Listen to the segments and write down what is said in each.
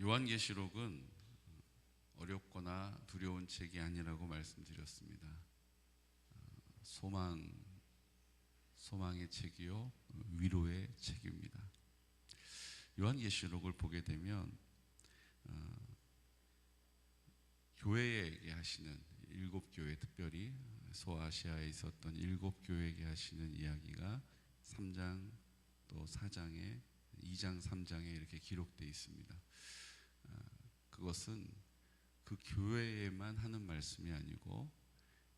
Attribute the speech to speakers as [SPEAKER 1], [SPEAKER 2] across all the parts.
[SPEAKER 1] 요한계시록은 어렵거나 두려운 책이 아니라고 말씀드렸습니다. 어, 소망, 소망의 책이요, 위로의 책입니다. 요한계시록을 보게 되면 어, 교회에게 하시는 일곱 교회, 특별히 소아시아에 있었던 일곱 교회에게 하시는 이야기가 3장 또 4장에 2장, 3장에 이렇게 기록되어 있습니다. 아, 그것은 그 교회에만 하는 말씀이 아니고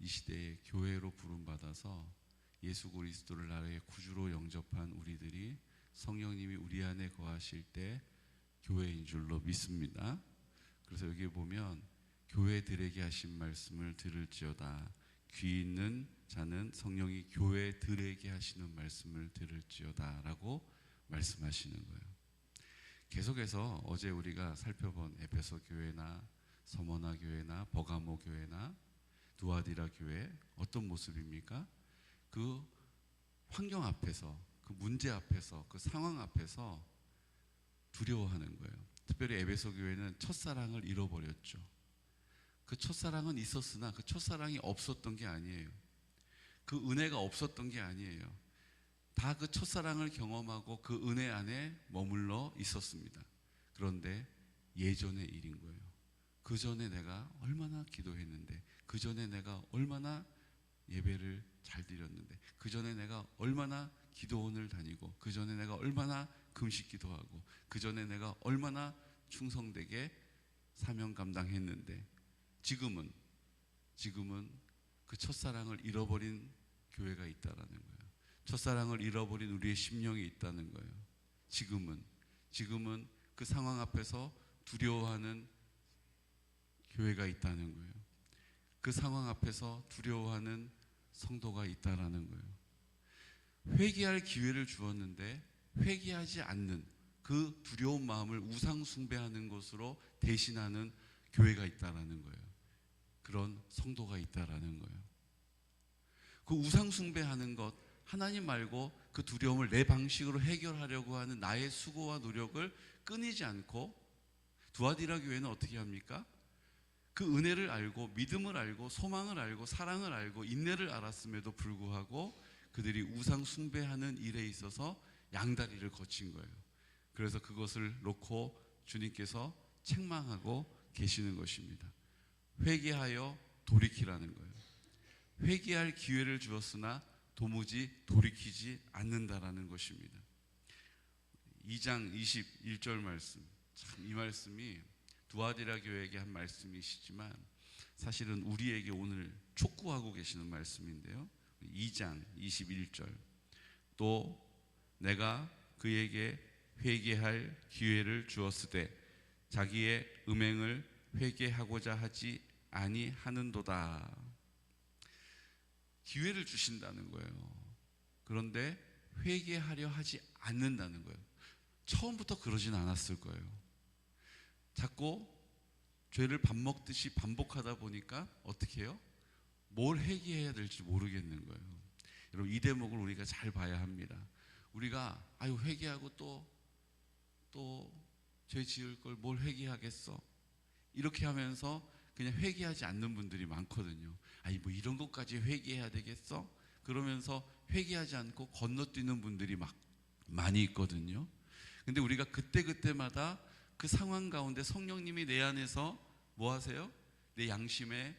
[SPEAKER 1] 이 시대에 교회로 부름받아서 예수 그리스도를 나라의 구주로 영접한 우리들이 성령님이 우리 안에 거하실 때 교회인 줄로 믿습니다. 그래서 여기 보면 교회들에게 하신 말씀을 들을지어다. 귀 있는 자는 성령이 교회들에게 하시는 말씀을 들을지어다라고 말씀하시는 거예요. 계속해서 어제 우리가 살펴본 에페소 교회나 서머나 교회나 버가모 교회나 두아디라 교회 어떤 모습입니까? 그 환경 앞에서 그 문제 앞에서 그 상황 앞에서 두려워하는 거예요. 특별히 에베소 교회는 첫사랑을 잃어버렸죠. 그 첫사랑은 있었으나 그 첫사랑이 없었던 게 아니에요. 그 은혜가 없었던 게 아니에요. 다 그 첫사랑을 경험하고 그 은혜 안에 머물러 있었습니다. 그런데 예전의 일인 거예요. 그 전에 내가 얼마나 기도했는데, 그 전에 내가 얼마나 예배를 잘 드렸는데, 그 전에 내가 얼마나 기도원을 다니고, 그 전에 내가 얼마나 금식 기도하고, 그 전에 내가 얼마나 충성되게 사명 감당했는데, 지금은, 지금은 그 첫사랑을 잃어버린 교회가 있다라는 거예요. 첫사랑을 잃어버린 우리의 심령이 있다는 거예요. 지금은, 지금은 그 상황 앞에서 두려워하는 교회가 있다는 거예요. 그 상황 앞에서 두려워하는 성도가 있다라는 거예요. 회개할 기회를 주었는데 회개하지 않는 그 두려운 마음을 우상 숭배하는 것으로 대신하는 교회가 있다라는 거예요. 그런 성도가 있다라는 거예요. 그 우상 숭배하는 것 하나님 말고 그 두려움을 내 방식으로 해결하려고 하는 나의 수고와 노력을 끊이지 않고 두아디라 교회는 어떻게 합니까? 그 은혜를 알고 믿음을 알고 소망을 알고 사랑을 알고 인내를 알았음에도 불구하고 그들이 우상 숭배하는 일에 있어서 양다리를 거친 거예요. 그래서 그것을 놓고 주님께서 책망하고 계시는 것입니다. 회개하여 돌이키라는 거예요. 회개할 기회를 주었으나 도무지 돌이키지 않는다라는 것입니다. 2장 21절 말씀. 참 이 말씀이 두아디라 교회에게 한 말씀이시지만 사실은 우리에게 오늘 촉구하고 계시는 말씀인데요. 2장 21절. 또 내가 그에게 회개할 기회를 주었을 때 자기의 음행을 회개하고자 하지 아니하는도다. 기회를 주신다는 거예요. 그런데 회개하려 하지 않는다는 거예요. 처음부터 그러진 않았을 거예요. 자꾸 죄를 밥 먹듯이 반복하다 보니까 어떻게 해요? 뭘 회개해야 될지 모르겠는 거예요. 여러분 이 대목을 우리가 잘 봐야 합니다. 우리가 아유 회개하고 또 또 죄 지을 걸 뭘 회개하겠어? 이렇게 하면서 그냥 회개하지 않는 분들이 많거든요. 아니 뭐 이런 것까지 회개해야 되겠어? 그러면서 회개하지 않고 건너뛰는 분들이 막 많이 있거든요. 근데 우리가 그때 그때마다 그 상황 가운데 성령님이 내 안에서 뭐 하세요? 내 양심에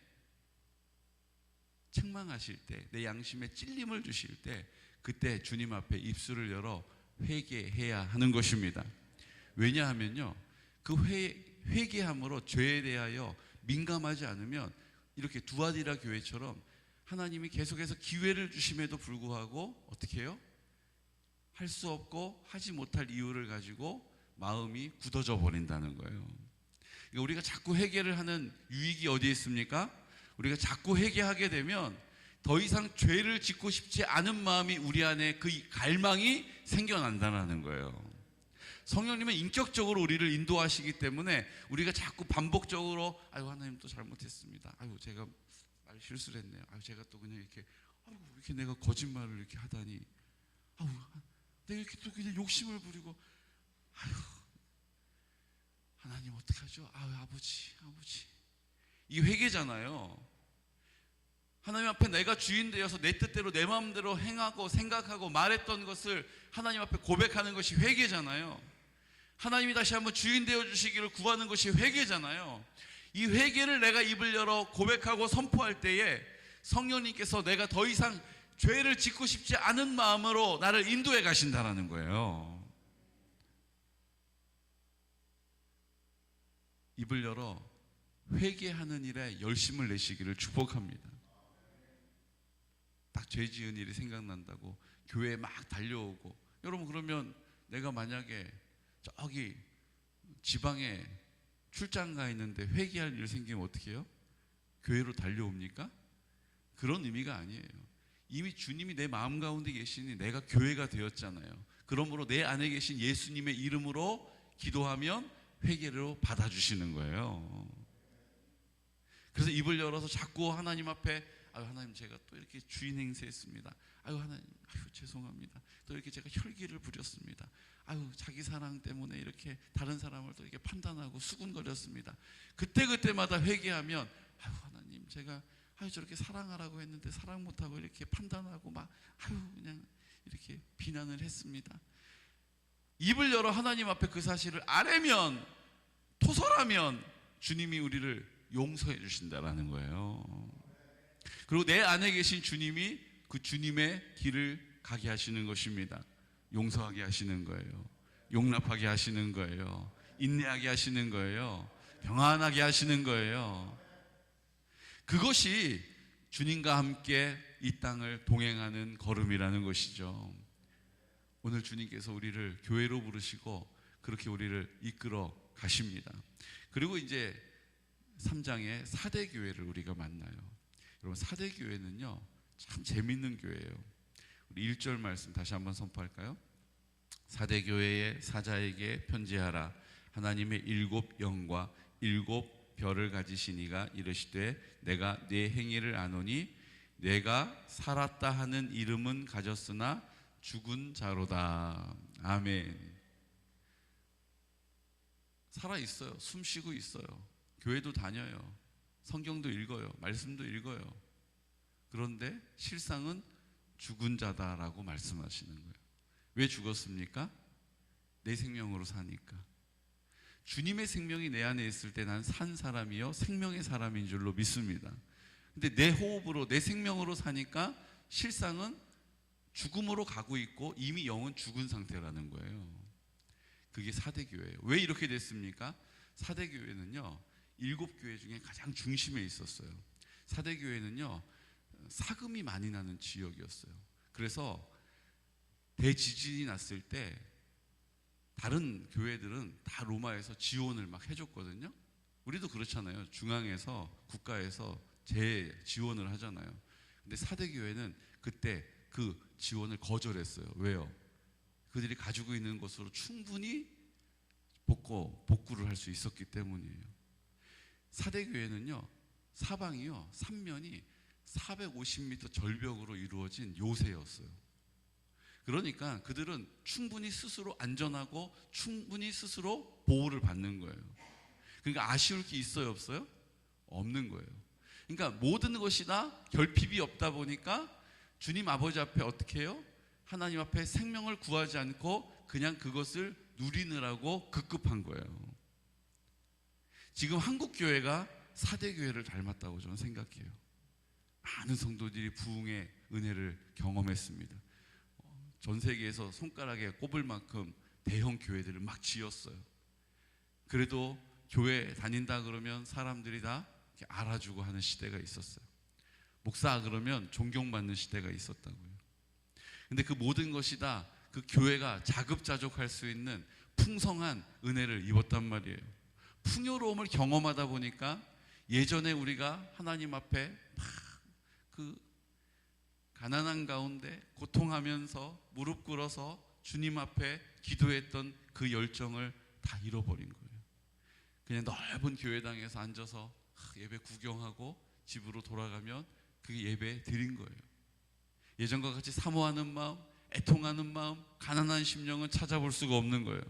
[SPEAKER 1] 책망하실 때, 내 양심에 찔림을 주실 때, 그때 주님 앞에 입술을 열어 회개해야 하는 것입니다. 왜냐하면요, 그 회, 회개함으로 죄에 대하여 민감하지 않으면 이렇게 두아디라 교회처럼 하나님이 계속해서 기회를 주심에도 불구하고 어떻게 해요? 할 수 없고 하지 못할 이유를 가지고 마음이 굳어져 버린다는 거예요. 그러니까 우리가 자꾸 회개를 하는 유익이 어디에 있습니까? 우리가 자꾸 회개하게 되면 더 이상 죄를 짓고 싶지 않은 마음이 우리 안에 그 갈망이 생겨난다는 거예요. 성령님은 인격적으로 우리를 인도하시기 때문에 우리가 자꾸 반복적으로 아유 하나님 또 잘못했습니다. 아유 제가 말 실수를 했네요. 아유 제가 또 그냥 이렇게 아유 이렇게 내가 거짓말을 이렇게 하다니 아유 내가 이렇게 또 그냥 욕심을 부리고 아유 하나님 어떡하죠? 아 아버지 아버지 이 회개잖아요. 하나님 앞에 내가 주인 되어서 내 뜻대로 내 마음대로 행하고 생각하고 말했던 것을 하나님 앞에 고백하는 것이 회개잖아요. 하나님이 다시 한번 주인 되어 주시기를 구하는 것이 회개잖아요. 이 회개를 내가 입을 열어 고백하고 선포할 때에 성령님께서 내가 더 이상 죄를 짓고 싶지 않은 마음으로 나를 인도해 가신다라는 거예요. 입을 열어 회개하는 일에 열심을 내시기를 축복합니다. 딱 죄 지은 일이 생각난다고 교회에 막 달려오고 여러분 그러면 내가 만약에 저기 지방에 출장 가 있는데 회개할 일 생기면 어떻게 해요? 교회로 달려옵니까? 그런 의미가 아니에요. 이미 주님이 내 마음 가운데 계시니 내가 교회가 되었잖아요. 그러므로 내 안에 계신 예수님의 이름으로 기도하면 회개로 받아주시는 거예요. 그래서 입을 열어서 자꾸 하나님 앞에 아유 하나님 제가 또 이렇게 주인 행세했습니다. 아유 하나님 아유 죄송합니다. 또 이렇게 제가 혈기를 부렸습니다. 아유 자기 사랑 때문에 이렇게 다른 사람을 또 이렇게 판단하고 수군거렸습니다. 그때 그때마다 회개하면 아유 하나님 제가 아유 저렇게 사랑하라고 했는데 사랑 못하고 이렇게 판단하고 막 아유 그냥 이렇게 비난을 했습니다. 입을 열어 하나님 앞에 그 사실을 아뢰면 토설하면 주님이 우리를 용서해 주신다라는 거예요. 그리고 내 안에 계신 주님이 그 주님의 길을 가게 하시는 것입니다. 용서하게 하시는 거예요. 용납하게 하시는 거예요. 인내하게 하시는 거예요. 평안하게 하시는 거예요. 그것이 주님과 함께 이 땅을 동행하는 걸음이라는 것이죠. 오늘 주님께서 우리를 교회로 부르시고 그렇게 우리를 이끌어 가십니다. 그리고 이제 3장의 사대 교회를 우리가 만나요. 여러분 사대 교회는요. 참 재밌는 교회예요. 우리 1절 말씀 다시 한번 선포할까요? 사대 교회의 사자에게 편지하라. 하나님의 일곱 영과 일곱 별을 가지신 이가 이르시되 내가 네 행위를 아노니 내가 살았다 하는 이름은 가졌으나 죽은 자로다. 아멘. 살아 있어요. 숨 쉬고 있어요. 교회도 다녀요. 성경도 읽어요. 말씀도 읽어요. 그런데 실상은 죽은 자다라고 말씀하시는 거예요. 왜 죽었습니까? 내 생명으로 사니까. 주님의 생명이 내 안에 있을 때 난 산 사람이요 생명의 사람인 줄로 믿습니다. 근데 내 호흡으로 내 생명으로 사니까 실상은 죽음으로 가고 있고 이미 영은 죽은 상태라는 거예요. 그게 사대 교회예요. 왜 이렇게 됐습니까? 사대 교회는요. 일곱 교회 중에 가장 중심에 있었어요. 사대 교회는요. 사금이 많이 나는 지역이었어요. 그래서 대지진이 났을 때 다른 교회들은 다 로마에서 지원을 막 해줬거든요. 우리도 그렇잖아요. 중앙에서 국가에서 재 지원을 하잖아요. 근데 사대 교회는 그때 그 지원을 거절했어요. 왜요? 그들이 가지고 있는 것으로 충분히 복구 복구를 할 수 있었기 때문이에요. 사대 교회는요. 사방이요. 삼면이 450m 절벽으로 이루어진 요새였어요. 그러니까 그들은 충분히 스스로 안전하고 충분히 스스로 보호를 받는 거예요. 그러니까 아쉬울 게 있어요, 없어요? 없는 거예요. 그러니까 모든 것이 다 결핍이 없다 보니까 주님 아버지 앞에 어떻게 해요? 하나님 앞에 생명을 구하지 않고 그냥 그것을 누리느라고 급급한 거예요. 지금 한국 교회가 사대 교회를 닮았다고 저는 생각해요. 많은 성도들이 부흥의 은혜를 경험했습니다. 전 세계에서 손가락에 꼽을 만큼 대형 교회들을 막 지었어요. 그래도 교회 다닌다 그러면 사람들이 다 알아주고 하는 시대가 있었어요. 목사 그러면 존경받는 시대가 있었다고요. 근데 그 모든 것이 다 그 교회가 자급자족할 수 있는 풍성한 은혜를 입었단 말이에요. 풍요로움을 경험하다 보니까 예전에 우리가 하나님 앞에 막 그 가난한 가운데 고통하면서 무릎 꿇어서 주님 앞에 기도했던 그 열정을 다 잃어버린 거예요. 그냥 넓은 교회당에서 앉아서 예배 구경하고 집으로 돌아가면 그게 예배 드린 거예요. 예전과 같이 사모하는 마음, 애통하는 마음, 가난한 심령은 찾아볼 수가 없는 거예요.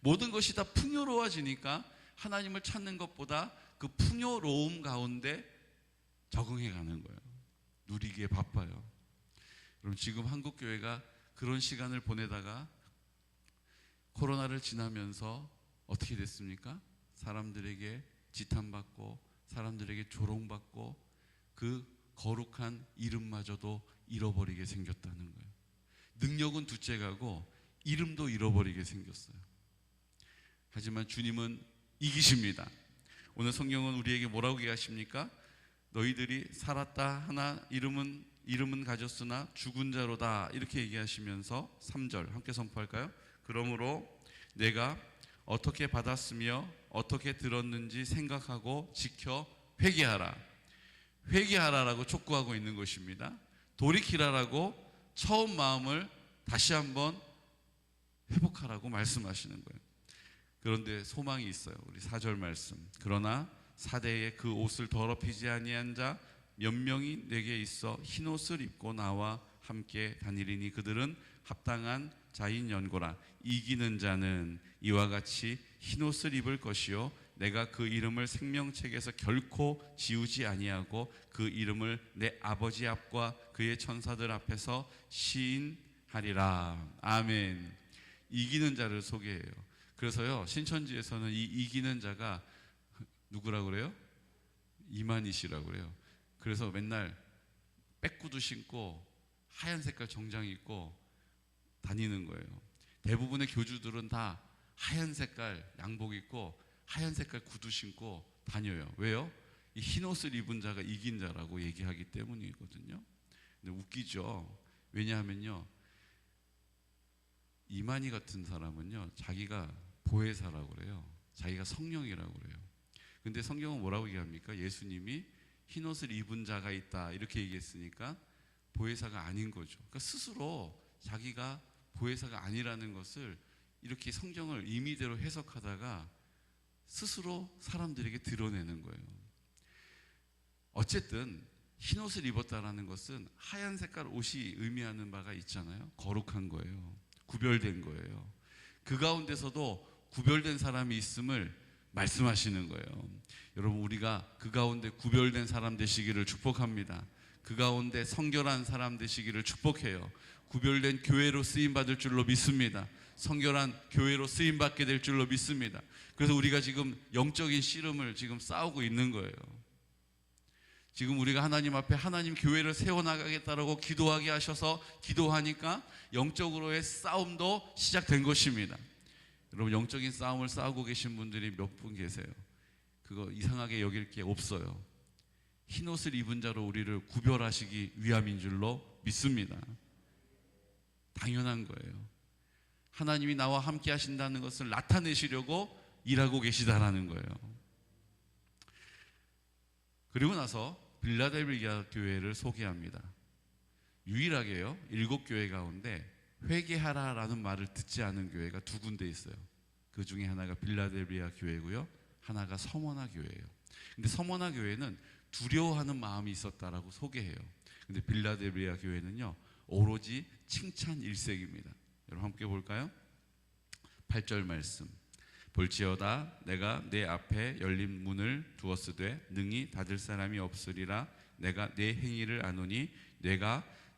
[SPEAKER 1] 모든 것이 다 풍요로워지니까 하나님을 찾는 것보다 그 풍요로움 가운데 적응해 가는 거예요. 누리기에 바빠요. 그럼 지금 한국 교회가 그런 시간을 보내다가 코로나를 지나면서 어떻게 됐습니까? 사람들에게 지탄받고 사람들에게 조롱받고 그 거룩한 이름마저도 잃어버리게 생겼다는 거예요. 능력은 둘째 가고 이름도 잃어버리게 생겼어요. 하지만 주님은 이기십니다. 오늘 성경은 우리에게 뭐라고 얘기하십니까? 너희들이 살았다 하나 이름은 이름은 가졌으나 죽은 자로다 이렇게 얘기하시면서 3절 함께 선포할까요? 그러므로 내가 어떻게 받았으며 어떻게 들었는지 생각하고 지켜 회개하라. 회개하라라고 촉구하고 있는 것입니다. 돌이키라라고 처음 마음을 다시 한번 회복하라고 말씀하시는 거예요. 그런데 소망이 있어요. 우리 4절 말씀. 그러나 사대에 그 옷을 더럽히지 아니한 자 몇 명이 내게 있어 흰 옷을 입고 나와 함께 다니리니 그들은 합당한 자인 연고라. 이기는 자는 이와 같이 흰 옷을 입을 것이요. 내가 그 이름을 생명책에서 결코 지우지 아니하고 그 이름을 내 아버지 앞과 그의 천사들 앞에서 시인하리라. 아멘. 이기는 자를 소개해요. 그래서요 신천지에서는 이 이기는 자가 누구라고 그래요? 이만희 씨라고 그래요 그래서 맨날 백구두 신고 하얀 색깔 정장 입고 다니는 거예요. 대부분의 교주들은 다 하얀 색깔 양복 입고 하얀 색깔 구두 신고 다녀요. 왜요? 이 흰 옷을 입은 자가 이긴 자라고 얘기하기 때문이거든요. 근데 웃기죠. 왜냐하면요. 이만희 같은 사람은요. 자기가 보혜사라고 그래요. 자기가 성령이라고 그래요. 근데 성경은 뭐라고 얘기합니까? 예수님이 흰 옷을 입은 자가 있다 이렇게 얘기했으니까 보혜사가 아닌 거죠. 그러니까 스스로 자기가 보혜사가 아니라는 것을 이렇게 성경을 임의대로 해석하다가 스스로 사람들에게 드러내는 거예요. 어쨌든 흰 옷을 입었다라는 것은 하얀 색깔 옷이 의미하는 바가 있잖아요. 거룩한 거예요. 구별된 거예요. 그 가운데서도 구별된 사람이 있음을 말씀하시는 거예요. 여러분 우리가 그 가운데 구별된 사람 되시기를 축복합니다. 그 가운데 성결한 사람 되시기를 축복해요. 구별된 교회로 쓰임 받을 줄로 믿습니다. 성결한 교회로 쓰임 받게 될 줄로 믿습니다. 그래서 우리가 지금 영적인 씨름을 지금 싸우고 있는 거예요. 지금 우리가 하나님 앞에 하나님 교회를 세워 나가겠다라고 기도하게 하셔서 기도하니까 영적으로의 싸움도 시작된 것입니다. 여러분 영적인 싸움을 싸우고 계신 분들이 몇 분 계세요. 그거 이상하게 여길 게 없어요. 흰 옷을 입은 자로 우리를 구별하시기 위함인 줄로 믿습니다. 당연한 거예요. 하나님이 나와 함께 하신다는 것을 나타내시려고 일하고 계시다라는 거예요. 그리고 나서 빌라델비아 교회를 소개합니다. 유일하게요. 일곱 교회 가운데 회개하라라는 말을 듣지 않은 교회가 두 군데 있어요. 그 중에 하나가 빌라델비아 교회고요. 하나가 서머나 교회예요. 근데 서머나 교회는 두려워하는 마음이 있었다라고 소개해요. 근데 빌라델비아 교회는요. 오로지 칭찬 일색입니다. 여러분 함께 볼까요? 8절 말씀. 볼지어다 내가 내 앞에 열린 문을 두었으되 능히 닫을 사람이 없으리라 내가 내 행위를 아노니 내가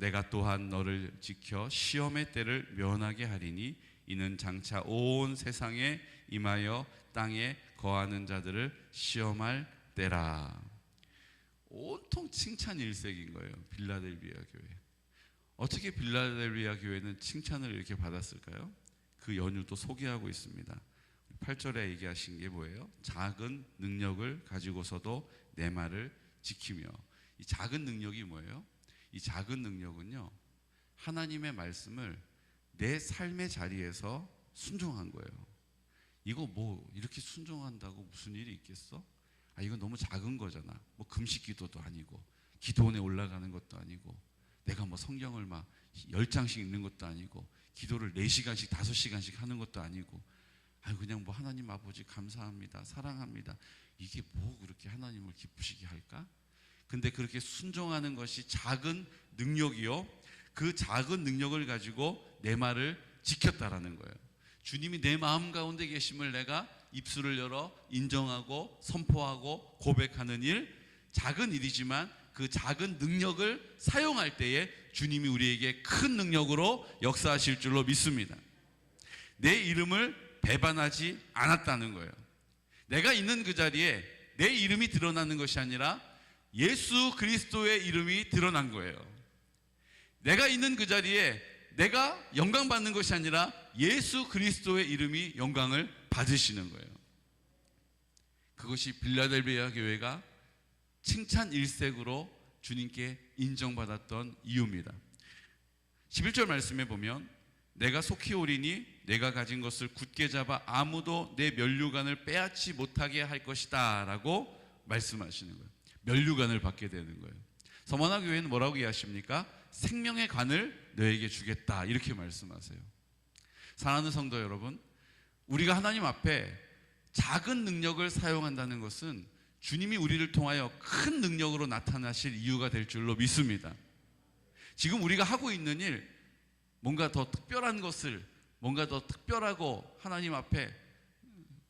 [SPEAKER 1] 내가 또한 너를 지켜 시험의 때를 면하게 하리니 이는 장차 온 세상에 임하여 땅에 거하는 자들을 시험할 때라. 온통 칭찬 일색인 거예요. 빌라델비아 교회. 어떻게 빌라델비아 교회는 칭찬을 이렇게 받았을까요? 그 연유도 소개하고 있습니다. 8절에 얘기하신 게 뭐예요? 작은 능력을 가지고서도 내 말을 지키며 이 작은 능력이 뭐예요? 이 작은 능력은요. 하나님의 말씀을 내 삶의 자리에서 순종한 거예요. 이거 뭐 이렇게 순종한다고 무슨 일이 있겠어? 아 이거 너무 작은 거잖아. 뭐 금식 기도도 아니고 기도원에 올라가는 것도 아니고 내가 뭐 성경을 막 열 장씩 읽는 것도 아니고 기도를 네 시간씩 다섯 시간씩 하는 것도 아니고 아 그냥 뭐 하나님 아버지 감사합니다 사랑합니다 이게 뭐 그렇게 하나님을 기쁘시게 할까? 근데 그렇게 순종하는 것이 작은 능력이요. 그 작은 능력을 가지고 내 말을 지켰다라는 거예요. 주님이 내 마음 가운데 계심을 내가 입술을 열어 인정하고 선포하고 고백하는 일, 작은 일이지만 그 작은 능력을 사용할 때에 주님이 우리에게 큰 능력으로 역사하실 줄로 믿습니다. 내 이름을 배반하지 않았다는 거예요. 내가 있는 그 자리에 내 이름이 드러나는 것이 아니라 예수 그리스도의 이름이 드러난 거예요. 내가 있는 그 자리에 내가 영광 받는 것이 아니라 예수 그리스도의 이름이 영광을 받으시는 거예요. 그것이 빌라델비아 교회가 칭찬 일색으로 주님께 인정받았던 이유입니다. 11절 말씀에 보면 내가 속히 오리니 내가 가진 것을 굳게 잡아 아무도 내 면류관을 빼앗지 못하게 할 것이다 라고 말씀하시는 거예요. 면류관을 받게 되는 거예요. 서머나 교회는 뭐라고 이해하십니까? 생명의 관을 너에게 주겠다 이렇게 말씀하세요. 사랑하는 성도 여러분, 우리가 하나님 앞에 작은 능력을 사용한다는 것은 주님이 우리를 통하여 큰 능력으로 나타나실 이유가 될 줄로 믿습니다. 지금 우리가 하고 있는 일, 뭔가 더 특별한 것을, 뭔가 더 특별하고 하나님 앞에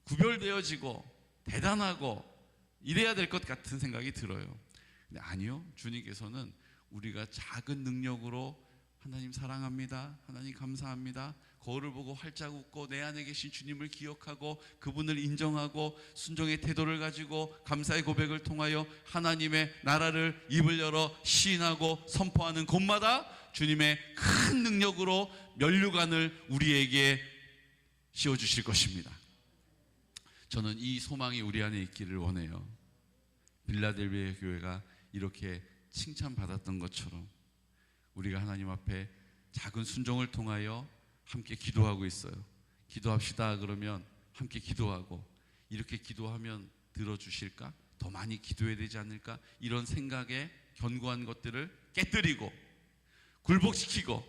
[SPEAKER 1] 구별되어지고 대단하고 이래야 될 것 같은 생각이 들어요. 근데 아니요. 주님께서는 우리가 작은 능력으로 하나님 사랑합니다. 하나님 감사합니다. 거울을 보고 활짝 웃고 내 안에 계신 주님을 기억하고 그분을 인정하고 순종의 태도를 가지고 감사의 고백을 통하여 하나님의 나라를 입을 열어 시인하고 선포하는 곳마다 주님의 큰 능력으로 면류관을 우리에게 씌워 주실 것입니다. 저는 이 소망이 우리 안에 있기를 원해요. 빌라델비아 교회가 이렇게 칭찬받았던 것처럼 우리가 하나님 앞에 작은 순종을 통하여 함께 기도하고 있어요. 기도합시다 그러면 함께 기도하고 이렇게 기도하면 들어주실까? 더 많이 기도해야 되지 않을까? 이런 생각에 견고한 것들을 깨뜨리고 굴복시키고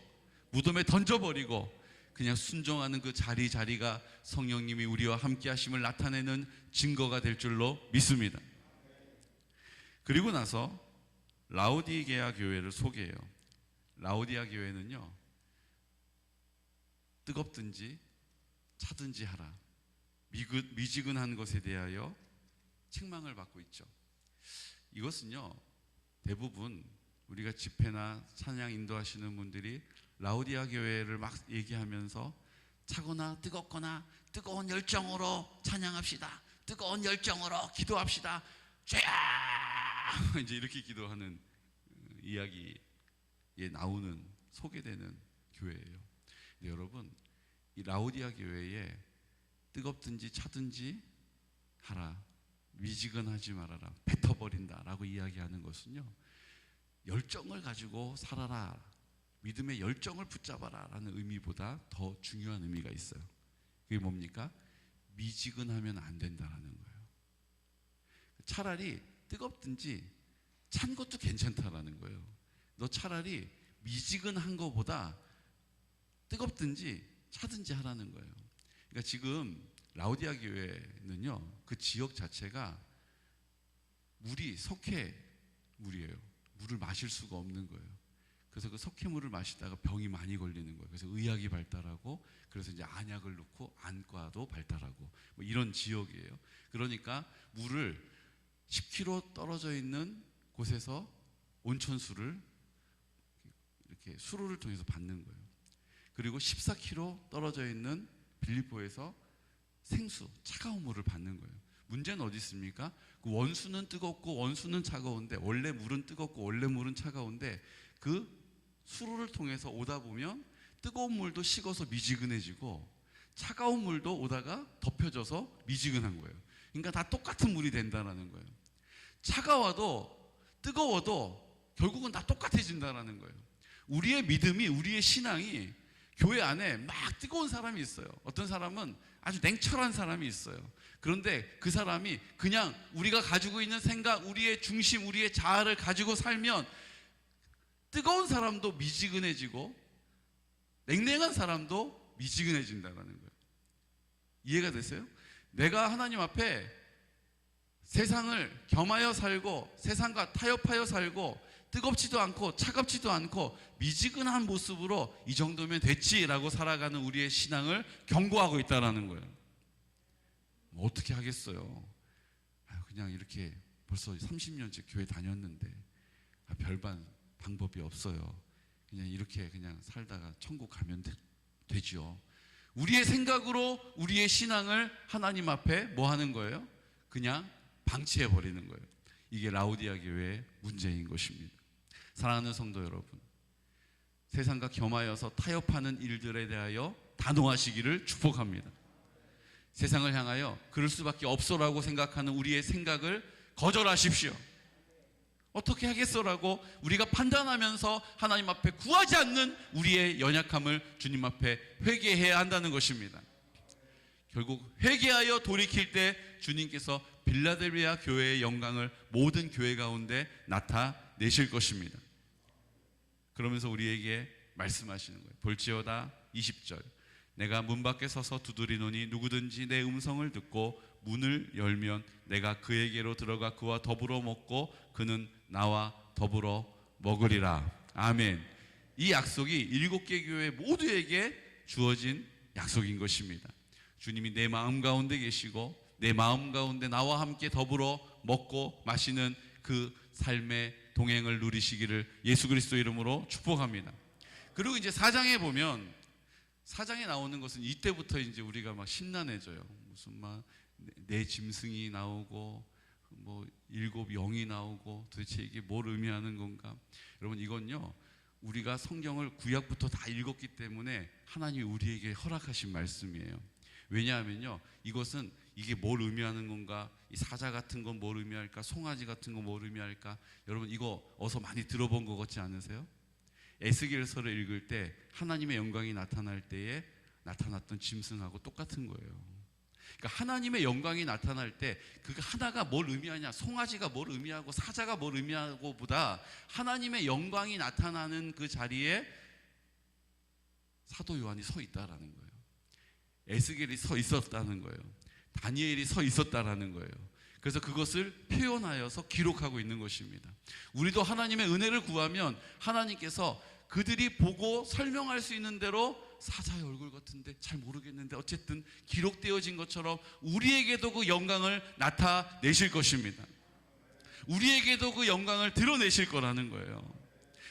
[SPEAKER 1] 무덤에 던져버리고 그냥 순종하는 그 자리 자리가 성령님이 우리와 함께 하심을 나타내는 증거가 될 줄로 믿습니다. 그리고 나서 라우디게아 교회를 소개해요. 라우디아 교회는요. 뜨겁든지 차든지 하라. 미그, 미지근한 것에 대하여 책망을 받고 있죠. 이것은요. 대부분 우리가 집회나 찬양 인도하시는 분들이 라우디아 교회를 막 얘기하면서 차거나 뜨겁거나 뜨거운 열정으로 찬양합시다. 뜨거운 열정으로 기도합시다. 죄야! 이제 이렇게 기도하는 어, 이야기에 나오는 소개되는 교회예요. 여러분, 이 라우디아 교회에 뜨겁든지 차든지 하라. 미지근하지 말아라. 뱉어버린다 라고 이야기하는 것은요. 열정을 가지고 살아라. 믿음의 열정을 붙잡아라. 라는 의미보다 더 중요한 의미가 있어요. 그게 뭡니까? 미지근하면 안 된다라는 거예요. 차라리 뜨겁든지 찬 것도 괜찮다라는 거예요. 너 차라리 미지근한 것보다 뜨겁든지 차든지 하라는 거예요. 그러니까 지금 라우디아 교회는요, 그 지역 자체가 물이 석회 물이에요. 물을 마실 수가 없는 거예요. 그래서 그 석회물을 마시다가 병이 많이 걸리는 거예요. 그래서 의학이 발달하고 그래서 이제 안약을 넣고 안과도 발달하고 뭐 이런 지역이에요. 그러니까 물을 10km 떨어져 있는 곳에서 온천수를 이렇게 수로를 통해서 받는 거예요. 그리고 14km 떨어져 있는 빌리포에서 생수, 차가운 물을 받는 거예요. 문제는 어디 있습니까? 그 원수는 뜨겁고 원수는 차가운데 원래 물은 뜨겁고 원래 물은 차가운데 그 수로를 통해서 오다 보면 뜨거운 물도 식어서 미지근해지고 차가운 물도 오다가 덮여져서 미지근한 거예요. 그러니까 다 똑같은 물이 된다는 거예요. 차가워도 뜨거워도 결국은 다 똑같아진다는 거예요. 우리의 믿음이 우리의 신앙이 교회 안에 막 뜨거운 사람이 있어요. 어떤 사람은 아주 냉철한 사람이 있어요. 그런데 그 사람이 그냥 우리가 가지고 있는 생각, 우리의 중심, 우리의 자아를 가지고 살면 뜨거운 사람도 미지근해지고 냉랭한 사람도 미지근해진다는 거예요. 이해가 되세요? 내가 하나님 앞에 세상을 겸하여 살고 세상과 타협하여 살고 뜨겁지도 않고 차갑지도 않고 미지근한 모습으로 이 정도면 됐지라고 살아가는 우리의 신앙을 경고하고 있다라는 거예요. 뭐 어떻게 하겠어요? 아유, 그냥 이렇게 벌써 30년째 교회 다녔는데 아, 별반 방법이 없어요. 그냥 이렇게 그냥 살다가 천국 가면 되, 되지요. 우리의 생각으로 우리의 신앙을 하나님 앞에 뭐 하는 거예요? 그냥 방치해 버리는 거예요. 이게 라우디아 교회의 문제인 것입니다. 사랑하는 성도 여러분, 세상과 겸하여서 타협하는 일들에 대하여 단호하시기를 축복합니다. 세상을 향하여 그럴 수밖에 없어라고 생각하는 우리의 생각을 거절하십시오. 어떻게 하겠어라고 우리가 판단하면서 하나님 앞에 구하지 않는 우리의 연약함을 주님 앞에 회개해야 한다는 것입니다. 결국 회개하여 돌이킬 때 주님께서 빌라델비아 교회의 영광을 모든 교회 가운데 나타내실 것입니다. 그러면서 우리에게 말씀하시는 거예요. 볼지어다 20절. 내가 문 밖에 서서 두드리노니 누구든지 내 음성을 듣고 문을 열면 내가 그에게로 들어가 그와 더불어 먹고 그는 나와 더불어 먹으리라. 아멘. 이 약속이 일곱 개 교회 모두에게 주어진 약속인 것입니다. 주님이 내 마음 가운데 계시고 내 마음 가운데 나와 함께 더불어 먹고 마시는 그 삶의 동행을 누리시기를 예수 그리스도 이름으로 축복합니다. 그리고 이제 사장에 보면 사장에 나오는 것은 이때부터 이제 우리가 막 신나해져요. 무슨 막 내 짐승이 나오고 뭐 일곱 영이 나오고 도대체 이게 뭘 의미하는 건가? 여러분 이건요. 우리가 성경을 구약부터 다 읽었기 때문에 하나님이 우리에게 허락하신 말씀이에요. 왜냐하면요. 이것은 이게 뭘 의미하는 건가? 이 사자 같은 건 뭘 의미할까? 송아지 같은 건 뭘 의미할까? 여러분 이거 어서 많이 들어본 것 같지 않으세요? 에스겔서를 읽을 때 하나님의 영광이 나타날 때에 나타났던 짐승하고 똑같은 거예요. 그러니까 하나님의 영광이 나타날 때 그 하나가 뭘 의미하냐, 송아지가 뭘 의미하고 사자가 뭘 의미하고 보다 하나님의 영광이 나타나는 그 자리에 사도 요한이 서 있다라는 거예요. 에스겔이 서 있었다는 거예요. 다니엘이 서 있었다라는 거예요. 그래서 그것을 표현하여서 기록하고 있는 것입니다. 우리도 하나님의 은혜를 구하면 하나님께서 그들이 보고 설명할 수 있는 대로 사자의 얼굴 같은데 잘 모르겠는데 어쨌든 기록되어진 것처럼 우리에게도 그 영광을 나타내실 것입니다. 우리에게도 그 영광을 드러내실 거라는 거예요.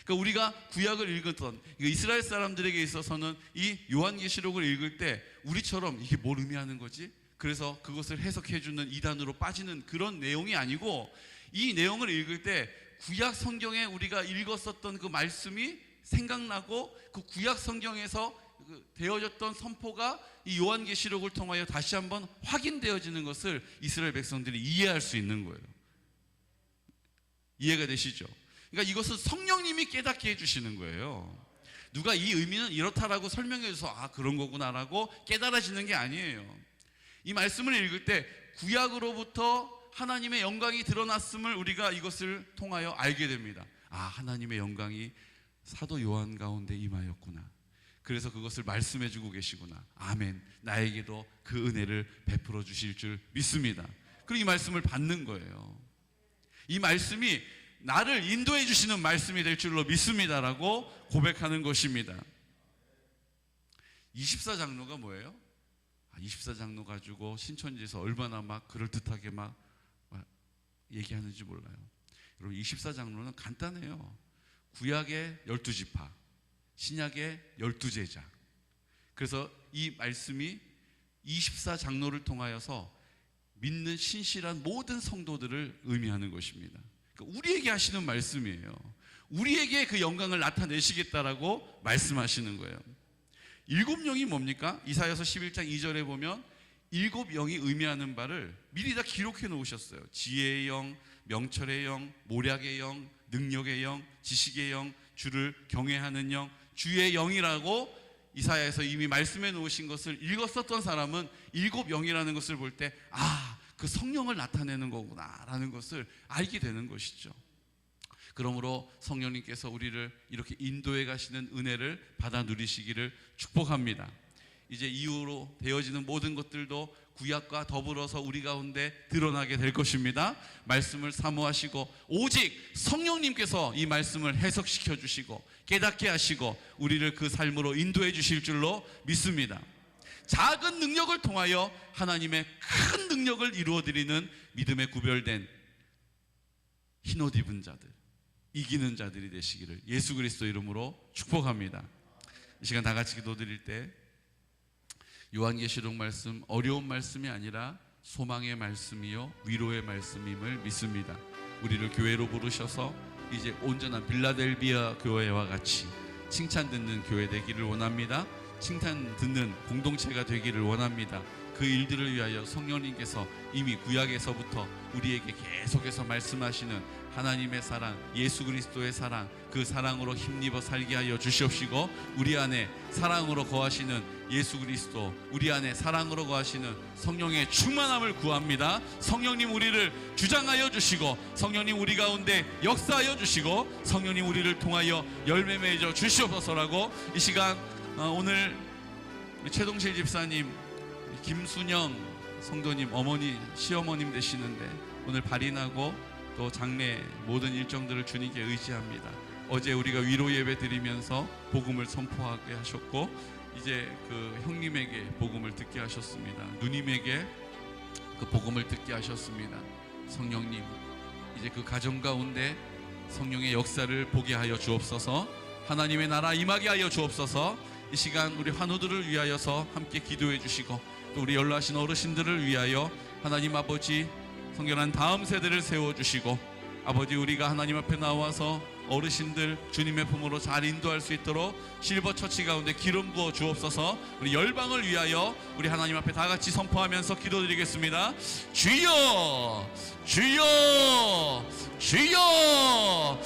[SPEAKER 1] 그러니까 우리가 구약을 읽었던 이스라엘 사람들에게 있어서는 이 요한계시록을 읽을 때 우리처럼 이게 뭘 의미하는 거지? 그래서 그것을 해석해 주는 이단으로 빠지는 그런 내용이 아니고 이 내용을 읽을 때 구약 성경에 우리가 읽었었던 그 말씀이 생각나고 그 구약 성경에서 그 되어졌던 선포가 이 요한계시록을 통하여 다시 한번 확인되어지는 것을 이스라엘 백성들이 이해할 수 있는 거예요. 이해가 되시죠? 그러니까 이것은 성령님이 깨닫게 해주시는 거예요. 누가 이 의미는 이렇다라고 설명해줘서 아 그런 거구나라고 깨달아지는 게 아니에요. 이 말씀을 읽을 때 구약으로부터 하나님의 영광이 드러났음을 우리가 이것을 통하여 알게 됩니다. 아 하나님의 영광이 사도 요한 가운데 임하였구나. 그래서 그것을 말씀해 주고 계시구나. 아멘. 나에게도 그 은혜를 베풀어 주실 줄 믿습니다. 그리고 이 말씀을 받는 거예요. 이 말씀이 나를 인도해 주시는 말씀이 될 줄로 믿습니다라고 고백하는 것입니다. 24장로가 뭐예요? 24장로 가지고 신천지에서 얼마나 막 그럴듯하게 막, 막 얘기하는지 몰라요. 여러분 24장로는 간단해요. 구약의 12지파, 신약의 12제자. 그래서 이 말씀이 24장로를 통하여서 믿는 신실한 모든 성도들을 의미하는 것입니다. 그러니까 우리에게 하시는 말씀이에요. 우리에게 그 영광을 나타내시겠다라고 말씀하시는 거예요. 일곱 영이 뭡니까? 이사야서 11장 2절에 보면 일곱 영이 의미하는 바를 미리 다 기록해 놓으셨어요. 지혜의 영, 명철의 영, 모략의 영, 능력의 영, 지식의 영, 주를 경외하는 영, 주의 영이라고 이사야에서 이미 말씀해 놓으신 것을 읽었었던 사람은 일곱 영이라는 것을 볼 때 아, 그 성령을 나타내는 거구나라는 것을 알게 되는 것이죠. 그러므로 성령님께서 우리를 이렇게 인도해 가시는 은혜를 받아 누리시기를 축복합니다. 이제 이후로 되어지는 모든 것들도 구약과 더불어서 우리 가운데 드러나게 될 것입니다. 말씀을 사모하시고 오직 성령님께서 이 말씀을 해석시켜 주시고 깨닫게 하시고 우리를 그 삶으로 인도해 주실 줄로 믿습니다. 작은 능력을 통하여 하나님의 큰 능력을 이루어 드리는 믿음에 구별된 흰옷 입은 자들, 이기는 자들이 되시기를 예수 그리스도 이름으로 축복합니다. 이 시간 다 같이 기도 드릴 때 요한계시록 말씀 어려운 말씀이 아니라 소망의 말씀이요 위로의 말씀임을 믿습니다. 우리를 교회로 부르셔서 이제 온전한 빌라델비아 교회와 같이 칭찬 듣는 교회 되기를 원합니다. 칭찬 듣는 공동체가 되기를 원합니다. 그 일들을 위하여 성령님께서 이미 구약에서부터 우리에게 계속해서 말씀하시는 하나님의 사랑, 예수 그리스도의 사랑, 그 사랑으로 힘입어 살게 하여 주시옵시고 우리 안에 사랑으로 거하시는 예수 그리스도, 우리 안에 사랑으로 거하시는 성령의 충만함을 구합니다. 성령님 우리를 주장하여 주시고 성령님 우리 가운데 역사하여 주시고 성령님 우리를 통하여 열매 맺어 주시옵소서라고 이 시간 어, 오늘 최동실 집사님, 김순영 성도님 어머니 시어머님 되시는데 오늘 발인하고 또 장례 모든 일정들을 주님께 의지합니다. 어제 우리가 위로 예배 드리면서 복음을 선포하게 하셨고 이제 그 형님에게 복음을 듣게 하셨습니다. 누님에게 그 복음을 듣게 하셨습니다. 성령님 이제 그 가정 가운데 성령의 역사를 보게 하여 주옵소서. 하나님의 나라 임하게 하여 주옵소서. 이 시간 우리 환우들을 위하여서 함께 기도해 주시고 또 우리 연로하신 어르신들을 위하여 하나님 아버지 성결한 다음 세대를 세워 주시고 아버지 우리가 하나님 앞에 나와서 어르신들 주님의 품으로 잘 인도할 수 있도록 실버 처치 가운데 기름 부어 주옵소서. 우리 열방을 위하여 우리 하나님 앞에 다 같이 선포하면서 기도드리겠습니다. 주여 주여 주여